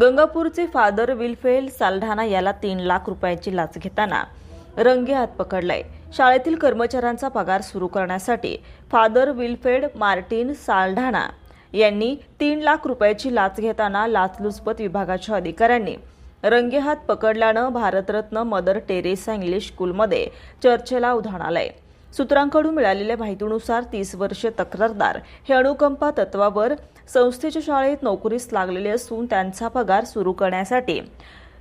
गंगापूरचे father विल्फेल सालढाणा याला तीन लाख रुपयांची लाच घेताना रंगे हात पकडलाय. शाळेतील कर्मचाऱ्यांचा पगार सुरू करण्यासाठी फादर विलफेड मार्टिन सालढाणा यांनी तीन लाख रुपयाची लाच घेताना लाचलुचपत विभागाच्या अधिकाऱ्यांनी रंगेहात पकडल्यानं भारतरत्न मदर टेरेसा इंग्लिश स्कूलमध्ये चर्चेला उधाण आलंय. सूत्रांकडून मिळालेल्या माहितीनुसार तीस वर्षे तक्रारदार हे अनुकंपा तत्वावर संस्थेच्या शाळेत नोकरीस लागलेले असून त्यांचा पगार सुरू करण्यासाठी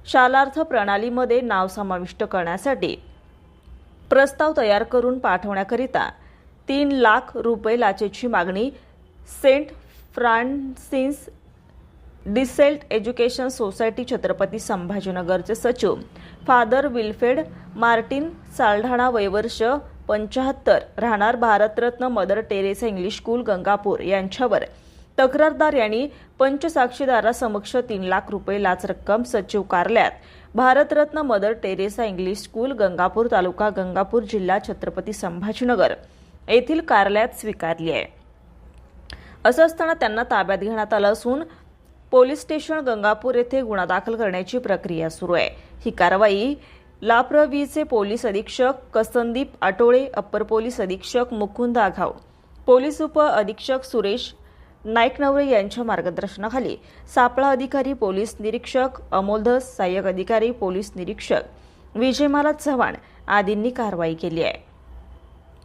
शालार्थ प्रणालीमध्ये नाव समाविष्ट करण्यासाठी प्रस्ताव तयार करून पाठवण्याकरिता तीन लाख रुपये लाचेची मागणी सेंट फ्रान्सिस डिसेल्ट एज्युकेशन सोसायटी छत्रपती संभाजीनगरचे सचिव फादर विल्फेड मार्टिन सालढाणा वयवर्ष पंचाहत्तर राहणार Bharat Ratna Mother Teresa English school Gangapur यांच्यावर तक्रारदार यांनी पंचसाक्षीदारासमक्ष तीन लाख रुपये लाच रक्कम सचिव कार्यालयात Bharat Ratna Mother Teresa English school Gangapur taluka Gangapur जिल्हा छत्रपती संभाजीनगर येथील कार्यालयात स्वीकारली आहे. असं असताना त्यांना ताब्यात घेण्यात आलं असून पोलीस स्टेशन गंगापूर येथे गुन्हा दाखल करण्याची प्रक्रिया सुरू आहे. ही कारवाई लाप्रवीचे पोलीस अधीक्षक कसंदीप आटोळे अप्पर पोलीस अधीक्षक मुकुंद आघाव पोलीस उप अधीक्षक सुरेश नाईकनवरे यांच्या मार्गदर्शनाखाली सापळा अधिकारी पोलीस निरीक्षक अमोलधस सहाय्यक अधिकारी पोलीस निरीक्षक विजयमाला चव्हाण आदींनी कारवाई केली आहे.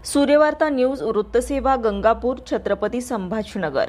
सूर्यवार्ता न्यूज वृत्तसेवा गंगापूर छत्रपती संभाजीनगर.